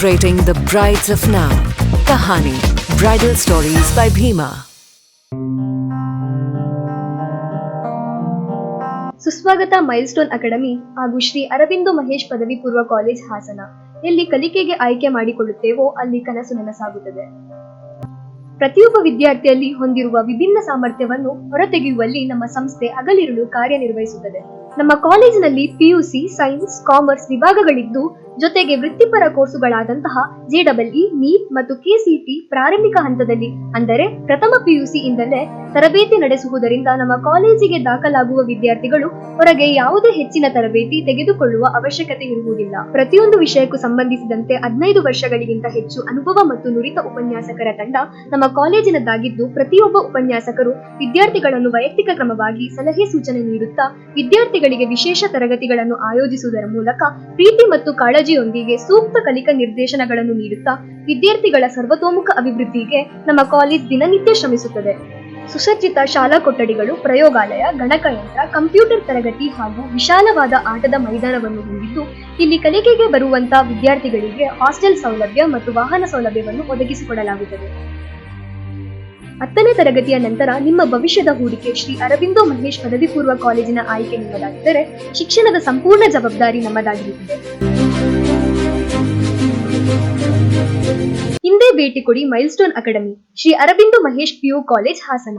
Celebrating the brides of now. Kahani, Bridal Stories by Bhima. ಸುಸ್ವಾಗತ milestone academy ಹಾಗೂ ಶ್ರೀ ಅರವಿಂದು ಮಹೇಶ್ ಪದವಿ ಪೂರ್ವ college Hassan ಎಲ್ಲಿ ಕಲಿಕೆಗೆ ಆಯ್ಕೆ ಮಾಡಿಕೊಳ್ಳುತ್ತೇವೋ ಅಲ್ಲಿ ಕನಸು ನನಸಾಗುತ್ತದೆ ಪ್ರತಿಯೊಬ್ಬ ವಿದ್ಯಾರ್ಥಿಯಲ್ಲಿ ಹೊಂದಿರುವ ವಿಭಿನ್ನ ಸಾಮರ್ಥ್ಯವನ್ನು ಹೊರತೆಗೆಯುವಲ್ಲಿ ನಮ್ಮ ಸಂಸ್ಥೆ ಅಗಲಿರುಳು ಕಾರ್ಯನಿರ್ವಹಿಸುತ್ತದೆ ನಮ್ಮ ಕಾಲೇಜಿನಲ್ಲಿ ಪಿಯುಸಿ ಸೈನ್ಸ್ ಕಾಮರ್ಸ್ ವಿಭಾಗಗಳಿದ್ದು ಜೊತೆಗೆ ವೃತ್ತಿಪರ ಕೋರ್ಸುಗಳಾದಂತಹ ಜೆಡಬ್ಲ್ಇ, ನೀಟ್ ಮತ್ತು ಕೆಸಿಟಿ ಪ್ರಾರಂಭಿಕ ಹಂತದಲ್ಲಿ, ಅಂದರೆ ಪ್ರಥಮ ಪಿಯುಸಿ ಇಂದಲೇ ತರಬೇತಿ ನಡೆಸುವುದರಿಂದ ನಮ್ಮ ಕಾಲೇಜಿಗೆ ದಾಖಲಾಗುವ ವಿದ್ಯಾರ್ಥಿಗಳು ಹೊರಗೆ ಯಾವುದೇ ಹೆಚ್ಚಿನ ತರಬೇತಿ ತೆಗೆದುಕೊಳ್ಳುವ ಅವಶ್ಯಕತೆ ಇರುವುದಿಲ್ಲ. ಪ್ರತಿಯೊಂದು ವಿಷಯಕ್ಕೂ ಸಂಬಂಧಿಸಿದಂತೆ ಹದಿನೈದು ವರ್ಷಗಳಿಗಿಂತ ಹೆಚ್ಚು ಅನುಭವ ಮತ್ತು ನುರಿತ ಉಪನ್ಯಾಸಕರ ತಂಡ ನಮ್ಮ ಕಾಲೇಜಿನದ್ದಾಗಿದ್ದು, ಪ್ರತಿಯೊಬ್ಬ ಉಪನ್ಯಾಸಕರು ವಿದ್ಯಾರ್ಥಿಗಳನ್ನು ವೈಯಕ್ತಿಕ ಕ್ರಮವಾಗಿ ಸಲಹೆ ಸೂಚನೆ ನೀಡುತ್ತಾ, ವಿದ್ಯಾರ್ಥಿಗಳಿಗೆ ವಿಶೇಷ ತರಗತಿಗಳನ್ನು ಆಯೋಜಿಸುವುದರ ಮೂಲಕ ಪ್ರೀತಿ ಮತ್ತು ಕಾಳಜಿಯೊಂದಿಗೆ ಸೂಕ್ತ ಕಲಿಕಾ ನಿರ್ದೇಶನಗಳನ್ನು ನೀಡುತ್ತಾ ವಿದ್ಯಾರ್ಥಿಗಳ ಸರ್ವತೋಮುಖ ಅಭಿವೃದ್ಧಿಗೆ ನಮ್ಮ ಕಾಲೇಜ್ ದಿನನಿತ್ಯ ಶ್ರಮಿಸುತ್ತದೆ. ಸುಸಜ್ಜಿತ ಶಾಲಾ ಕೊಠಡಿಗಳು, ಪ್ರಯೋಗಾಲಯ, ಗಣಕಯಂತ್ರ, ಕಂಪ್ಯೂಟರ್ ತರಗತಿ ಹಾಗೂ ವಿಶಾಲವಾದ ಆಟದ ಮೈದಾನವನ್ನು ಹೊಂದಿದ್ದು, ಇಲ್ಲಿ ಕಲಿಕೆಗೆ ಬರುವಂತಹ ವಿದ್ಯಾರ್ಥಿಗಳಿಗೆ ಹಾಸ್ಟೆಲ್ ಸೌಲಭ್ಯ ಮತ್ತು ವಾಹನ ಸೌಲಭ್ಯವನ್ನು ಒದಗಿಸಿಕೊಡಲಾಗುತ್ತದೆ. ಹತ್ತನೇ ತರಗತಿಯ ನಂತರ ನಿಮ್ಮ ಭವಿಷ್ಯದ ಹೂಡಿಕೆ ಶ್ರೀ ಅರವಿಂದೋ ಮಹೇಶ್ ಪದವಿ ಪೂರ್ವ ಕಾಲೇಜಿನ ಆಯ್ಕೆ ನೀಡಲಾಗಿದ್ದರೆ ಶಿಕ್ಷಣದ ಸಂಪೂರ್ಣ ಜವಾಬ್ದಾರಿ ನಮ್ಮದಾಗಿರುತ್ತದೆ. ಹಿಂದೆ ಭೇಟಿ ಕೊಡಿ milestone academy Shri Aurobindo Mahesh P U college Hassan.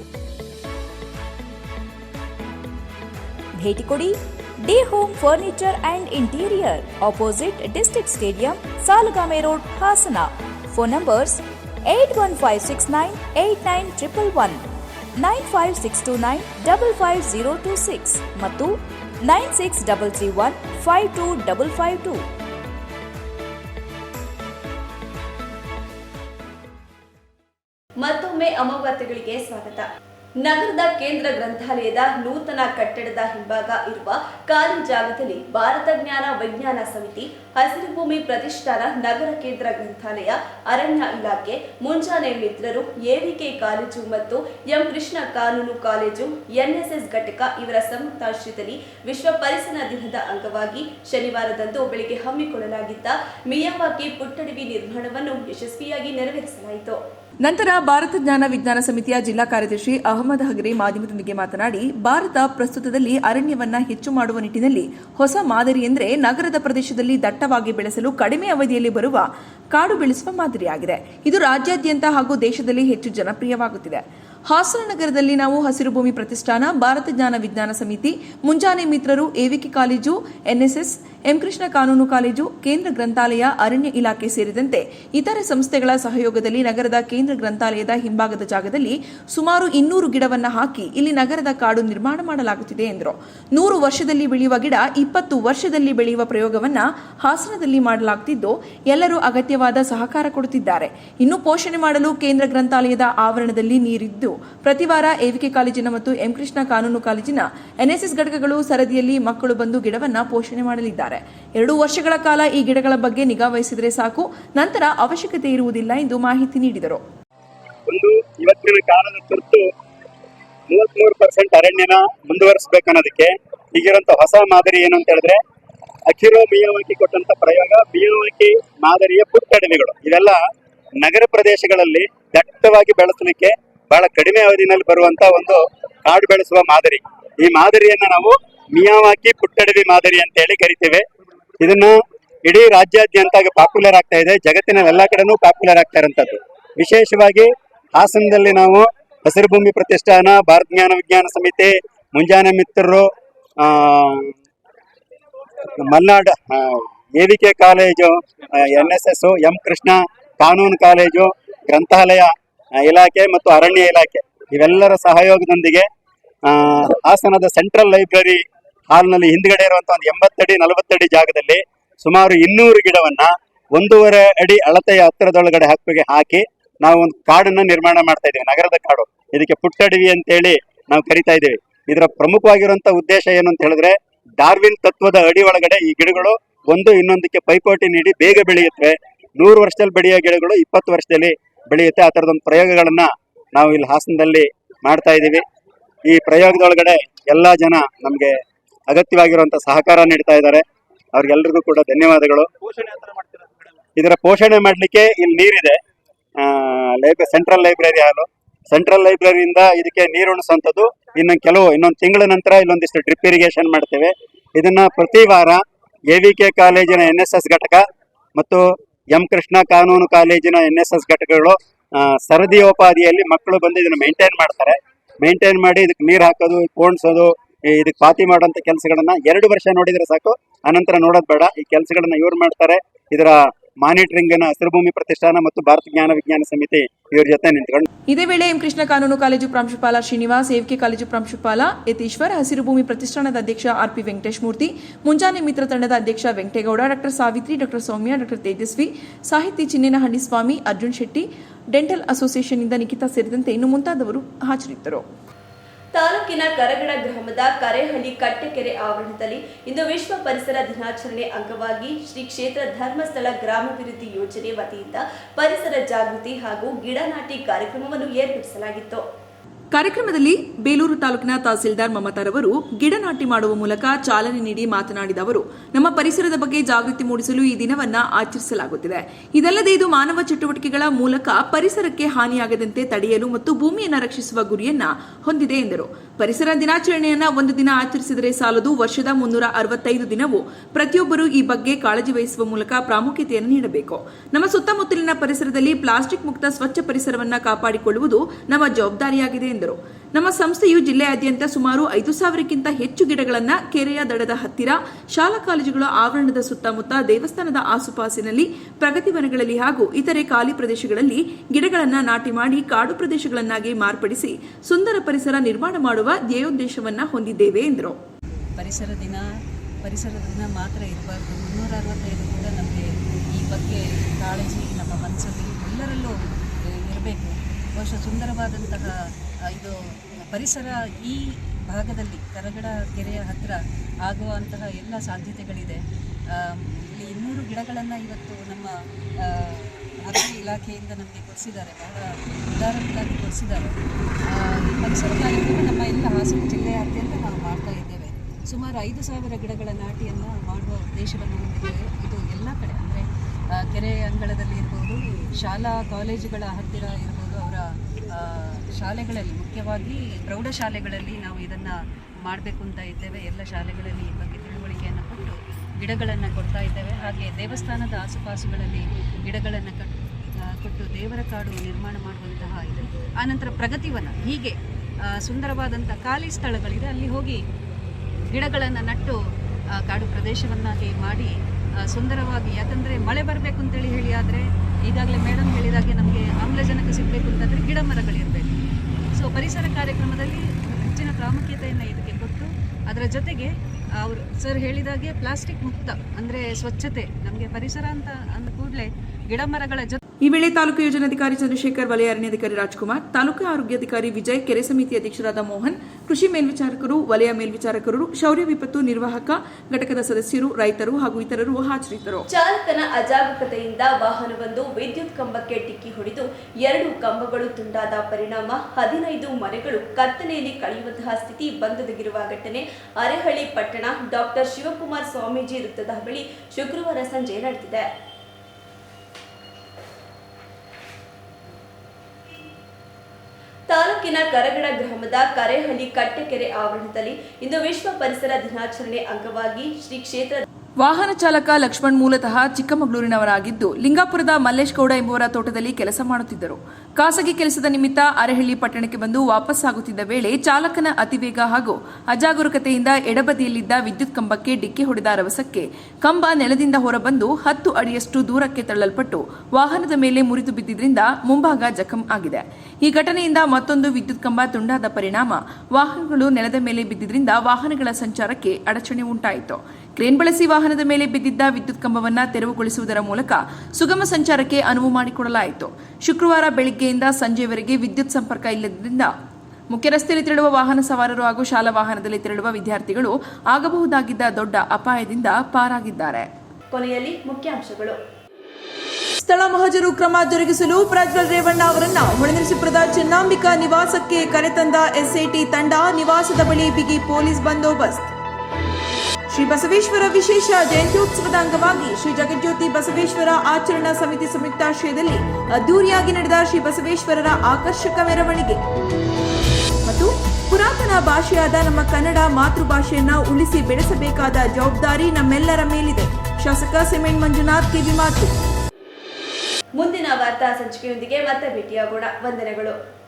ಭೇಟಿ ಕೊಡಿ. D home furniture and interior opposite district stadium, Salagame road, Hassan. Phone numbers eight one five six nine eight nine triple one, nine five six two nine double five zero two six ಮತ್ತು nine six double three one five two double five two. ಮತ್ತೊಮ್ಮೆ ಅಮವಾರ್ತೆಗಳಿಗೆ ಸ್ವಾಗತ. ನಗರದ ಕೇಂದ್ರ ಗ್ರಂಥಾಲಯದ ನೂತನ ಕಟ್ಟಡದ ಹಿಂಭಾಗ ಇರುವ ಖಾಲಿ ಜಾಗದಲ್ಲಿ ಭಾರತ ಜ್ಞಾನ ವಿಜ್ಞಾನ ಸಮಿತಿ ಹಸಿರು ಭೂಮಿ ಪ್ರತಿಷ್ಠಾನ ನಗರ ಕೇಂದ್ರ ಗ್ರಂಥಾಲಯ, ಅರಣ್ಯ ಇಲಾಖೆ, ಮುಂಜಾನೆ ಮಿತ್ರರು ಎವಿಕೆ ಕಾಲೇಜು ಮತ್ತು ಎಂ ಕೃಷ್ಣ ಕಾನೂನು ಕಾಲೇಜು, ಎನ್ಎಸ್ಎಸ್ ಘಟಕ ಇವರ ಸಂಯುಕ್ತಾಶ್ರಯದಲ್ಲಿ ವಿಶ್ವ ಪರಿಸರ ದಿನದ ಅಂಗವಾಗಿ ಶನಿವಾರದಂದು ಬೆಳಿಗ್ಗೆ ಹಮ್ಮಿಕೊಳ್ಳಲಾಗಿದ್ದ ಮಿಯಾವಾಕಿ ಪುಟ್ಟಡವಿ ನಿರ್ಮಾಣವನ್ನು ಯಶಸ್ವಿಯಾಗಿ ನೆರವೇರಿಸಲಾಯಿತು. ನಂತರ ಭಾರತ ಜ್ಞಾನ ವಿಜ್ಞಾನ ಸಮಿತಿಯ ಜಿಲ್ಲಾ ಕಾರ್ಯದರ್ಶಿ ಅಹಮದ್ ಹಗರಿ ಮಾಧ್ಯಮದೊಂದಿಗೆ ಮಾತನಾಡಿ, ಭಾರತ ಪ್ರಸ್ತುತದಲ್ಲಿ ಅರಣ್ಯವನ್ನು ಹೆಚ್ಚು ಮಾಡುವ ನಿಟ್ಟಿನಲ್ಲಿ ಹೊಸ ಮಾದರಿ ಎಂದರೆ ನಗರದ ಪ್ರದೇಶದಲ್ಲಿ ದಟ್ಟವಾಗಿ ಬೆಳೆಸಲು ಕಡಿಮೆ ಅವಧಿಯಲ್ಲಿ ಬರುವ ಕಾಡು ಬೆಳೆಸುವ ಮಾದರಿಯಾಗಿದೆ. ಇದು ರಾಜ್ಯಾದ್ಯಂತ ಹಾಗೂ ದೇಶದಲ್ಲಿ ಹೆಚ್ಚು ಜನಪ್ರಿಯವಾಗುತ್ತಿದೆ. ಹಾಸನ ನಗರದಲ್ಲಿ ನಾವು ಹಸಿರು ಭೂಮಿ ಪ್ರತಿಷ್ಠಾನ, ಭಾರತ ಜ್ಞಾನ ವಿಜ್ಞಾನ ಸಮಿತಿ, ಮುಂಜಾನೆ ಮಿತ್ರರು, A V K college, N S S M Krishna ಕಾನೂನು ಕಾಲೇಜು, ಕೇಂದ್ರ ಗ್ರಂಥಾಲಯ, ಅರಣ್ಯ ಇಲಾಖೆ ಸೇರಿದಂತೆ ಇತರೆ ಸಂಸ್ಥೆಗಳ ಸಹಯೋಗದಲ್ಲಿ ನಗರದ ಕೇಂದ್ರ ಗ್ರಂಥಾಲಯದ ಹಿಂಭಾಗದ ಜಾಗದಲ್ಲಿ ಸುಮಾರು ಇನ್ನೂರು ಗಿಡವನ್ನು ಹಾಕಿ ಇಲ್ಲಿ ನಗರದ ಕಾಡು ನಿರ್ಮಾಣ ಮಾಡಲಾಗುತ್ತಿದೆ ಎಂದರು. ನೂರು ವರ್ಷದಲ್ಲಿ ಬೆಳೆಯುವ ಗಿಡ ಇಪ್ಪತ್ತು ವರ್ಷದಲ್ಲಿ ಬೆಳೆಯುವ ಪ್ರಯೋಗವನ್ನ ಹಾಸನದಲ್ಲಿ ಮಾಡಲಾಗುತ್ತಿದ್ದು ಎಲ್ಲರೂ ಅಗತ್ಯವಾದ ಸಹಕಾರ ಕೊಡುತ್ತಿದ್ದಾರೆ. ಇನ್ನು ಪೋಷಣೆ ಮಾಡಲು ಕೇಂದ್ರ ಗ್ರಂಥಾಲಯದ ಆವರಣದಲ್ಲಿ ನೀರಿದ್ದು, ಪ್ರತಿವಾರ ಎವಿಕೆ ಕಾಲೇಜಿನ ಮತ್ತು ಎಂ ಕೃಷ್ಣ ಕಾನೂನು ಕಾಲೇಜಿನ ಎನ್ಎಸ್ಎಸ್ ಘಟಕಗಳು ಸರದಿಯಲ್ಲಿ ಮಕ್ಕಳು ಬಂದು ಗಿಡವನ್ನು ಪೋಷಣೆ ಮಾಡಲಿದ್ದಾರೆ. ಎರಡು ವರ್ಷಗಳ ಕಾಲ ಈ ಗಿಡಗಳ ಬಗ್ಗೆ ನಿಗಾ ವಹಿಸಿದರೆ ಸಾಕು. ನಂತರ ಅವಶ್ಯಕತೆ ಇರುವುದಿಲ್ಲ ಎಂದು ಮಾಹಿತಿ ನೀಡಿದರು. ಒಂದು ಇವತ್ತಿನ ಕಾಲದ ತುರ್ತು ಮೂವತ್ಮೂರು ಪರ್ಸೆಂಟ್ ಅರಣ್ಯನ ಮುಂದುವರಿಸಬೇಕನ್ನೋದಕ್ಕೆ ಈಗಿರೋಂಥ ಹೊಸ ಮಾದರಿ ಏನು ಅಂತ ಹೇಳಿದ್ರೆ ಅಖಿರೋ ಮಿಯಾವಾಕಿ ಕೊಟ್ಟಂತ ಪ್ರಯೋಗ, ಮಿಯಾವಾಕಿ ಮಾದರಿಯ ಪುಟ್ಟಡವಿಗಳು ಇದೆಲ್ಲ ನಗರ ಪ್ರದೇಶಗಳಲ್ಲಿ ದಟ್ಟವಾಗಿ ಬೆಳೆಸಲಿಕ್ಕೆ ಬಹಳ ಕಡಿಮೆ ಅವಧಿನಲ್ಲಿ ಬರುವಂತ ಒಂದು ಕಾಡು ಬೆಳೆಸುವ ಮಾದರಿ. ಈ ಮಾದರಿಯನ್ನ ನಾವು ಮಿಯಾವಾಕಿ ಪುಟ್ಟಡವಿ ಮಾದರಿ ಅಂತ ಹೇಳಿ ಕರಿತೇವೆ. ಇದನ್ನ ಇಡೀ ರಾಜ್ಯಾದ್ಯಂತ ಪಾಪ್ಯುಲರ್ ಆಗ್ತಾ ಇದೆ. ಜಗತ್ತಿನ ಎಲ್ಲಾ ಕಡೆನೂ ಪಾಪ್ಯುಲರ್ ಆಗ್ತಾ ಇರೋಂಥದ್ದು. ವಿಶೇಷವಾಗಿ ಹಾಸನದಲ್ಲಿ ನಾವು ಹಸಿರು ಭೂಮಿ ಪ್ರತಿಷ್ಠಾನ, ಭಾರತ ಜ್ಞಾನ ವಿಜ್ಞಾನ ಸಮಿತಿ, ಮುಂಜಾನೆ ಮಿತ್ರರು Malnad A V K college N S S M Krishna, ಕಾನೂನು ಕಾಲೇಜು, ಗ್ರಂಥಾಲಯ ಇಲಾಖೆ ಮತ್ತು ಅರಣ್ಯ ಇಲಾಖೆ. ಇವೆಲ್ಲರ ಸಹಯೋಗದೊಂದಿಗೆ ಹಾಸನದ ಸೆಂಟ್ರಲ್ ಲೈಬ್ರರಿ ಹಾಲ್ನಲ್ಲಿ ಹಿಂದ್ಗಡೆ ಇರುವಂತಹ ಒಂದು ಎಂಬತ್ತಡಿ, ನಲವತ್ತಡಿ ಜಾಗದಲ್ಲಿ ಸುಮಾರು ಇನ್ನೂರು ಗಿಡವನ್ನ ಒಂದೂವರೆ ಅಡಿ ಅಳತೆಯ ಹತ್ತಿರದೊಳಗಡೆ ಹಕ್ಕಿಗೆ ಹಾಕಿ ನಾವು ಒಂದು ಕಾಡನ್ನ ನಿರ್ಮಾಣ ಮಾಡ್ತಾ ಇದ್ದೀವಿ, ನಗರದ ಕಾಡು. ಇದಕ್ಕೆ ಪುಟ್ಟಡವಿ ಅಂತೇಳಿ ನಾವು ಕರಿತಾ ಇದ್ದೀವಿ. ಇದರ ಪ್ರಮುಖವಾಗಿರುವಂತಹ ಉದ್ದೇಶ ಏನು ಅಂತ ಹೇಳಿದ್ರೆ ಡಾರ್ವಿನ್ ತತ್ವದ ಅಡಿ ಒಳಗಡೆ ಈ ಗಿಡಗಳು ಒಂದು ಇನ್ನೊಂದಕ್ಕೆ ಪೈಪೋಟಿ ನೀಡಿ ಬೇಗ ಬೆಳೆಯುತ್ತವೆ. ನೂರು ವರ್ಷದಲ್ಲಿ ಬೆಳೆಯೋ ಗಿಡಗಳು ಇಪ್ಪತ್ತು ವರ್ಷದಲ್ಲಿ ಬೆಳೆಯುತ್ತೆ. ಆ ಥರದೊಂದು ಪ್ರಯೋಗಗಳನ್ನ ನಾವು ಇಲ್ಲಿ ಹಾಸನದಲ್ಲಿ ಮಾಡ್ತಾ ಇದ್ದೀವಿ. ಈ ಪ್ರಯೋಗದೊಳಗಡೆ ಎಲ್ಲ ಜನ ನಮಗೆ ಅಗತ್ಯವಾಗಿರುವಂತ ಸಹಕಾರ ನೀಡ್ತಾ ಇದ್ದಾರೆ. ಅವ್ರಿಗೆಲ್ರಿಗೂ ಕೂಡ ಧನ್ಯವಾದಗಳು. ಇದರ ಪೋಷಣೆ ಮಾಡ್ಲಿಕ್ಕೆ ಇಲ್ಲಿ ನೀರಿದೆ. Library, central library hall. Central ಲೈಬ್ರರಿಯಿಂದ ಇದಕ್ಕೆ ನೀರು ಉಣಿಸುವಂಥದ್ದು ಇನ್ನು ಕೆಲವು, ಇನ್ನೊಂದು ತಿಂಗಳ ನಂತರ ಇಲ್ಲೊಂದಿಷ್ಟು ಡ್ರಿಪ್ ಇರಿಗೇಷನ್ ಮಾಡ್ತೇವೆ. ಇದನ್ನ ಪ್ರತಿ ವಾರ ಎ ವಿ ಕೆ ಕಾಲೇಜಿನ ಎನ್ ಎಸ್ ಎಸ್ ಘಟಕ ಮತ್ತು ಎಂ ಕೃಷ್ಣ ಕಾನೂನು ಕಾಲೇಜಿನ ಎನ್ ಎಸ್ ಎಸ್ ಘಟಕಗಳು ಸರದಿ ಸರದಿಯೋಪಾದಿಯಲ್ಲಿ ಮಕ್ಕಳು ಬಂದು ಇದನ್ನ ಮೇಂಟೈನ್ ಮಾಡ್ತಾರೆ. ಮೇಂಟೈನ್ ಮಾಡಿ ಇದಕ್ಕೆ ನೀರು ಹಾಕೋದು, ಪೋಣಿಸೋದು ಇದಕ್ಕೆ ಪಾತಿ ಮಾಡುವಂತ ಕೆಲಸಗಳನ್ನ ಎರಡು ವರ್ಷ ನೋಡಿದ್ರೆ ಸಾಕು. ಅನಂತರ ನೋಡೋದು ಬೇಡ. ಈ ಕೆಲಸಗಳನ್ನ ಇವ್ರು ಮಾಡ್ತಾರೆ. ಇದರ ಮಾನಿಟರಿಂಗ್ ಅನ್ನು ಹಸಿರುಭೂಮಿ ಪ್ರತಿಷ್ಠಾನ ಮತ್ತು ಭಾರತ ಜ್ಞಾನ ವಿಜ್ಞಾನ ಸಮಿತಿ ಇವ್ರ ಜೊತೆ ನಿಂತ್ಕೊಂಡು. ಇದೇ ವೇಳೆ ಎಂ. ಕೃಷ್ಣ ಕಾನೂನು ಕಾಲೇಜು ಪ್ರಾಂಶುಪಾಲ ಶ್ರೀನಿವಾಸ್, ಎವಿಕೆ ಕಾಲೇಜು ಪ್ರಾಂಶುಪಾಲ ಯತೀಶ್ವರ್, ಹಸಿರು ಭೂಮಿ ಪ್ರತಿಷ್ಠಾನದ ಅಧ್ಯಕ್ಷ ಆರ್ ಪಿ ವೆಂಕಟೇಶ್ ಮೂರ್ತಿ ಮುಂಜಾನೆ ಮಿತ್ರ ತಂಡದ ಅಧ್ಯಕ್ಷ Venkategowda, doctor Savitri, doctor Soumya, doctor Tejaswi, ಸಾಹಿತಿ ಚಿನ್ನೇನಹಳ್ಳಿ ಸ್ವಾಮಿ, ಅರ್ಜುನ್ ಶೆಟ್ಟಿ, ಡೆಂಟಲ್ ಅಸೋಸಿಯೇಷನ್ನಿಂದ ನಿಖಿತಾ ಸೇರಿದಂತೆ ಇನ್ನು ಮುಂತಾದವರು ಹಾಜರಿದ್ದರು. ತಾಲೂಕಿನ ಕರಗಡ ಗ್ರಾಮದ ಕರೆಹಳ್ಳಿ ಕಟ್ಟೆಕೆರೆ ಆವರಣದಲ್ಲಿ ಇಂದು ವಿಶ್ವ ಪರಿಸರ ದಿನಾಚರಣೆ ಅಂಗವಾಗಿ ಶ್ರೀ ಕ್ಷೇತ್ರ ಧರ್ಮಸ್ಥಳ ಗ್ರಾಮಾಭಿವೃದ್ಧಿ ಯೋಜನೆ ವತಿಯಿಂದ ಪರಿಸರ ಜಾಗೃತಿ ಹಾಗೂ ಗಿಡ ನಾಟಿ ಕಾರ್ಯಕ್ರಮವನ್ನು ಏರ್ಪಡಿಸಲಾಗಿತ್ತು. ಕಾರ್ಯಕ್ರಮದಲ್ಲಿ ಬೇಲೂರು ತಾಲೂಕಿನ ತಹಸೀಲ್ದಾರ್ ಮಮತಾರವರು ಗಿಡ ನಾಟಿ ಮಾಡುವ ಮೂಲಕ ಚಾಲನೆ ನೀಡಿ ಮಾತನಾಡಿದ ಅವರು, ನಮ್ಮ ಪರಿಸರದ ಬಗ್ಗೆ ಜಾಗೃತಿ ಮೂಡಿಸಲು ಈ ದಿನವನ್ನ ಆಚರಿಸಲಾಗುತ್ತಿದೆ. ಇದಲ್ಲದೆ ಇದು ಮಾನವ ಚಟುವಟಿಕೆಗಳ ಮೂಲಕ ಪರಿಸರಕ್ಕೆ ಹಾನಿಯಾಗದಂತೆ ತಡೆಯಲು ಮತ್ತು ಭೂಮಿಯನ್ನು ರಕ್ಷಿಸುವ ಗುರಿಯನ್ನ ಹೊಂದಿದೆ ಎಂದರು. ಪರಿಸರ ದಿನಾಚರಣೆಯನ್ನ ಒಂದು ದಿನ ಆಚರಿಸಿದರೆ ಸಾಲದು, ವರ್ಷದ ಮುನ್ನೂರ ಅರವತ್ತೈದು ದಿನವೂ ಪ್ರತಿಯೊಬ್ಬರು ಈ ಬಗ್ಗೆ ಕಾಳಜಿ ವಹಿಸುವ ಮೂಲಕ ಪ್ರಾಮುಖ್ಯತೆಯನ್ನು ನೀಡಬೇಕು. ನಮ್ಮ ಸುತ್ತಮುತ್ತಲಿನ ಪರಿಸರದಲ್ಲಿ ಪ್ಲಾಸ್ಟಿಕ್ ಮುಕ್ತ ಸ್ವಚ್ಛ ಪರಿಸರವನ್ನ ಕಾಪಾಡಿಕೊಳ್ಳುವುದು ನಮ್ಮ ಜವಾಬ್ದಾರಿಯಾಗಿದೆ ಎಂದರು. ನಮ್ಮ ಸಂಸ್ಥೆಯು ಜಿಲ್ಲೆಯಾದ್ಯಂತ ಸುಮಾರು ಐದು ಸಾವಿರಕ್ಕಿಂತ ಹೆಚ್ಚು ಗಿಡಗಳನ್ನು ಕೆರೆಯ ದಡದ ಹತ್ತಿರ, ಶಾಲಾ ಕಾಲೇಜುಗಳ ಆವರಣದ ಸುತ್ತಮುತ್ತ ದೇವಸ್ಥಾನದ ಆಸುಪಾಸಿನಲ್ಲಿ, ಪ್ರಗತಿ ವನಗಳಲ್ಲಿ ಹಾಗೂ ಇತರೆ ಖಾಲಿ ಪ್ರದೇಶಗಳಲ್ಲಿ ಗಿಡಗಳನ್ನು ನಾಟಿ ಮಾಡಿ ಕಾಡು ಪ್ರದೇಶಗಳನ್ನಾಗಿ ಮಾರ್ಪಡಿಸಿ ಸುಂದರ ಪರಿಸರ ನಿರ್ಮಾಣ ಮಾಡುವ ಧ್ಯೇಯೋದ್ದೇಶವನ್ನು ಹೊಂದಿದ್ದೇವೆ ಎಂದರು. ಪರಿಸರ ದಿನ ಪರಿಸರದ ದಿನ ಮಾತ್ರ ಇರಬಾರ್ದು. ಮುನ್ನೂರ ಅರವತ್ತೈದು ಕೂಡ ನಮಗೆ ಈ ಬಗ್ಗೆ ಕಾಳಜಿ ನಮ್ಮ ಮನಸ್ಸಲ್ಲಿ ಎಲ್ಲರಲ್ಲೂ ಇರಬೇಕು. ಬಹುಶಃ ಸುಂದರವಾದಂತಹ ಇದು ಪರಿಸರ ಈ ಭಾಗದಲ್ಲಿ ಕರಗಡ ಕೆರೆಯ ಹತ್ತಿರ ಆಗುವಂತಹ ಎಲ್ಲ ಸಾಧ್ಯತೆಗಳಿದೆ. ಇಲ್ಲಿ ಇನ್ನೂರು ಗಿಡಗಳನ್ನು ಇವತ್ತು ನಮ್ಮ ಅರಣ್ಯ ಇಲಾಖೆಯಿಂದ ನಮಗೆ ಕೊಡಿಸಿದ್ದಾರೆ. ಬಹಳ ಉದಾಹರಣೆಗಾಗಿ ಕೊಡಿಸಿದ್ದಾರೆ. ಈ ಪರಿಸರ ಕಾರ್ಯಕ್ರಮ ನಮ್ಮ ಎಲ್ಲ ಹಾಸನ ಜಿಲ್ಲೆಯಾದ್ಯಂತ ನಾವು ಮಾಡ್ತಾ ಇದ್ದೇವೆ. ಸುಮಾರು ಐದು ಸಾವಿರ ಗಿಡಗಳ ನಾಟಿಯನ್ನು ಮಾಡುವ ಉದ್ದೇಶವನ್ನು ಹೊಂದಿದ್ದೇವೆ. ಇದು ಎಲ್ಲ ಕಡೆ, ಅಂದರೆ ಕೆರೆ ಅಂಗಳದಲ್ಲಿ ಇರ್ಬೋದು, ಶಾಲಾ, ಕಾಲೇಜುಗಳ ಹತ್ತಿರ ಇರ್ಬೋದು ಶಾಲೆಗಳಲ್ಲಿ, ಮುಖ್ಯವಾಗಿ ಪ್ರೌಢಶಾಲೆಗಳಲ್ಲಿ ನಾವು ಇದನ್ನು ಮಾಡಬೇಕು ಅಂತ ಇದ್ದೇವೆ. ಎಲ್ಲ ಶಾಲೆಗಳಲ್ಲಿ ಈ ಬಗ್ಗೆ ತಿಳುವಳಿಕೆಯನ್ನು ಕೊಟ್ಟು ಗಿಡಗಳನ್ನು ಕೊಡ್ತಾ ಇದ್ದೇವೆ. ಹಾಗೆ ದೇವಸ್ಥಾನದ ಆಸುಪಾಸುಗಳಲ್ಲಿ ಗಿಡಗಳನ್ನು ಕಟ್ ಕೊಟ್ಟು ದೇವರ ಕಾಡು ನಿರ್ಮಾಣ ಮಾಡುವಂತಹ ಇದೆ. ಆನಂತರ ಪ್ರಗತಿವನ, ಹೀಗೆ ಸುಂದರವಾದಂಥ ಖಾಲಿ ಸ್ಥಳಗಳಿದೆ. ಅಲ್ಲಿ ಹೋಗಿ ಗಿಡಗಳನ್ನು ನಟ್ಟು ಕಾಡು ಪ್ರದೇಶವನ್ನಾಗಿ ಮಾಡಿ ಸುಂದರವಾಗಿ, ಯಾಕಂದರೆ ಮಳೆ ಬರಬೇಕು ಅಂತೇಳಿ ಹೇಳಿ ಆದರೆ ಈಗಾಗಲೇ ಮೇಡಮ್ ಹೇಳಿದಾಗೆ ನಮಗೆ ಆಮ್ಲಜನಕ ಸಿಗಬೇಕು ಅಂತಂದರೆ ಗಿಡ ಮರಗಳಿರಬೇಕು ಸೊ ಪರಿಸರ ಕಾರ್ಯಕ್ರಮದಲ್ಲಿ ಹೆಚ್ಚಿನ ಪ್ರಾಮುಖ್ಯತೆಯನ್ನು ಇದಕ್ಕೆ ಕೊಟ್ಟು ಅದರ ಜೊತೆಗೆ ಅವರು ಸರ್ ಹೇಳಿದಾಗೆ ಪ್ಲಾಸ್ಟಿಕ್ ಮುಕ್ತ ಅಂದರೆ ಸ್ವಚ್ಛತೆ, ನಮಗೆ ಪರಿಸರ ಅಂತ ಅಂದ ಕೂಡಲೇ ಗಿಡ ಮರಗಳ ಈ ವೇಳೆ ತಾಲೂಕು ಯೋಜನಾಧಿಕಾರಿ ಚಂದ್ರಶೇಖರ್ ವಲಯ ಅರಣ್ಯಾಧಿಕಾರಿ ರಾಜ್ಕುಮಾರ್, ತಾಲೂಕು ಆರೋಗ್ಯಾಧಿಕಾರಿ ವಿಜಯ್, ಕೆರೆ ಸಮಿತಿ ಅಧ್ಯಕ್ಷರಾದ ಮೋಹನ್, ಕೃಷಿ ಮೇಲ್ವಿಚಾರಕರು, ವಲಯ ಮೇಲ್ವಿಚಾರಕರು, ಶೌರ್ಯ ವಿಪತ್ತು ನಿರ್ವಾಹಕ ಘಟಕದ ಸದಸ್ಯರು, ರೈತರು ಹಾಗೂ ಇತರರು ಹಾಜರಿದ್ದರು. ಚಾಲಕನ ಅಜಾಗರೂಕತೆಯಿಂದ ವಾಹನವೊಂದು ವಿದ್ಯುತ್ ಕಂಬಕ್ಕೆ ಡಿಕ್ಕಿ ಹೊಡೆದು ಎರಡು ಕಂಬಗಳು ತುಂಡಾದ ಪರಿಣಾಮ, ಹದಿನೈದು ಮನೆಗಳು ಕತ್ತಲೆಯಲ್ಲಿ ಕಳೆಯುವಂತಹ ಸ್ಥಿತಿ ಬಂದೊದಗಿರುವ ಘಟನೆ ಅರೆಹಳ್ಳಿ ಪಟ್ಟಣ ಡಾಕ್ಟರ್ ಶಿವಕುಮಾರ್ ಸ್ವಾಮೀಜಿ ವೃತ್ತದ ಬಳಿ ಶುಕ್ರವಾರ ಸಂಜೆ ನಡೆದಿದೆ. ತಾಲೂಕಿನ ಕರಗಡ ಗ್ರಾಮದ ಕರೆಹಳ್ಳಿ ಕಟ್ಟೆಕೆರೆ ಆವರಣದಲ್ಲಿ ಇಂದು ವಿಶ್ವ ಪರಿಸರ ದಿನಾಚರಣೆ ಅಂಗವಾಗಿ ಶ್ರೀ ಕ್ಷೇತ್ರ ವಾಹನ ಚಾಲಕ ಲಕ್ಷ್ಮಣ್ ಮೂಲತಃ ಚಿಕ್ಕಮಗಳೂರಿನವರಾಗಿದ್ದು, ಲಿಂಗಾಪುರದ ಮಲ್ಲೇಶ್ ಗೌಡ ಎಂಬುವರ ತೋಟದಲ್ಲಿ ಕೆಲಸ ಮಾಡುತ್ತಿದ್ದರು. ಖಾಸಗಿ ಕೆಲಸದ ನಿಮಿತ್ತ ಅರೆಹಳ್ಳಿ ಪಟ್ಟಣಕ್ಕೆ ಬಂದು ವಾಪಸ್ಸಾಗುತ್ತಿದ್ದ ವೇಳೆ ಚಾಲಕನ ಅತಿವೇಗ ಹಾಗೂ ಅಜಾಗರೂಕತೆಯಿಂದ ಎಡಬದಿಯಲ್ಲಿದ್ದ ವಿದ್ಯುತ್ ಕಂಬಕ್ಕೆ ಡಿಕ್ಕಿ ಹೊಡೆದ ರವಸಕ್ಕೆ ಕಂಬ ನೆಲದಿಂದ ಹೊರಬಂದು ಹತ್ತು ಅಡಿಯಷ್ಟು ದೂರಕ್ಕೆ ತಳ್ಳಲ್ಪಟ್ಟು ವಾಹನದ ಮೇಲೆ ಮುರಿದು ಬಿದ್ದಿದ್ದರಿಂದ ಮುಂಭಾಗ ಜಖಂ ಆಗಿದೆ. ಈ ಘಟನೆಯಿಂದ ಮತ್ತೊಂದು ವಿದ್ಯುತ್ ಕಂಬ ತುಂಡಾದ ಪರಿಣಾಮ ವಾಹನಗಳು ನೆಲದ ಮೇಲೆ ಬಿದ್ದಿದ್ದರಿಂದ ವಾಹನಗಳ ಸಂಚಾರಕ್ಕೆ ಅಡಚಣೆ ಉಂಟಾಯಿತು. ಕ್ರೇನ್ ಬಳಸಿ ವಾಹನದ ಮೇಲೆ ಬಿದ್ದಿದ್ದ ವಿದ್ಯುತ್ ಕಂಬವನ್ನು ತೆರವುಗೊಳಿಸುವುದರ ಮೂಲಕ ಸುಗಮ ಸಂಚಾರಕ್ಕೆ ಅನುವು ಮಾಡಿಕೊಡಲಾಯಿತು. ಶುಕ್ರವಾರ ಬೆಳಿಗ್ಗೆಯಿಂದ ಸಂಜೆವರೆಗೆ ವಿದ್ಯುತ್ ಸಂಪರ್ಕ ಇಲ್ಲದ್ರಿಂದ ಮುಖ್ಯ ರಸ್ತೆಯಲ್ಲಿ ತೆರಳುವ ವಾಹನ ಸವಾರರು ಹಾಗೂ ಶಾಲಾ ವಾಹನದಲ್ಲಿ ತೆರಳುವ ವಿದ್ಯಾರ್ಥಿಗಳು ಆಗಬಹುದಾಗಿದ್ದ ದೊಡ್ಡ ಅಪಾಯದಿಂದ ಪಾರಾಗಿದ್ದಾರೆ. ಕೊನೆಯಲ್ಲಿ ಮುಖ್ಯಾಂಶಗಳು. ಸ್ಥಳ ಮಹಜರು ಕ್ರಮ ಜರುಗಿಸಲು ಪ್ರಜ್ವಲ್ ರೇವಣ್ಣ ಅವರನ್ನ ಹೊಳೆನರಸೀಪುರದ ಚೆನ್ನಾಂಬಿಕಾ ನಿವಾಸಕ್ಕೆ ಕರೆತಂದ ಎಸ್ಐಟಿ ತಂಡ ನಿವಾಸದ ಬಳಿ ಬಿಗಿ ಪೊಲೀಸ್ ಬಂದೋಬಸ್ತ್. ಶ್ರೀ ಬಸವೇಶ್ವರ ವಿಶೇಷ ಜಯಂತ್ಯೋತ್ಸವದ ಅಂಗವಾಗಿ ಶ್ರೀ ಜಗಜ್ಯೋತಿ ಬಸವೇಶ್ವರ ಆಚರಣಾ ಸಮಿತಿ ಸಂಯುಕ್ತಾಶ್ರಯದಲ್ಲಿ ಅದ್ದೂರಿಯಾಗಿ ನಡೆದ ಶ್ರೀ ಬಸವೇಶ್ವರರ ಆಕರ್ಷಕ ಮೆರವಣಿಗೆ. ಮತ್ತು ಪುರಾತನ ಭಾಷೆಯಾದ ನಮ್ಮ ಕನ್ನಡ ಮಾತೃಭಾಷೆಯನ್ನ ಉಳಿಸಿ ಬೆಳೆಸಬೇಕಾದ ಜವಾಬ್ದಾರಿ ನಮ್ಮೆಲ್ಲರ ಮೇಲಿದೆ. ಶಾಸಕ ಸಿಮೆಂಟ್ ಮಂಜುನಾಥ್ ಕಿವಿ ಮಾತು ಮುಂದಿನ ವಾರ್ತಾ ಸಂಚಿಕೆಯೊಂದಿಗೆ ಮತ್ತೆ ಭೇಟಿಯಾಗೋಣ. ವಂದನೆಗಳು.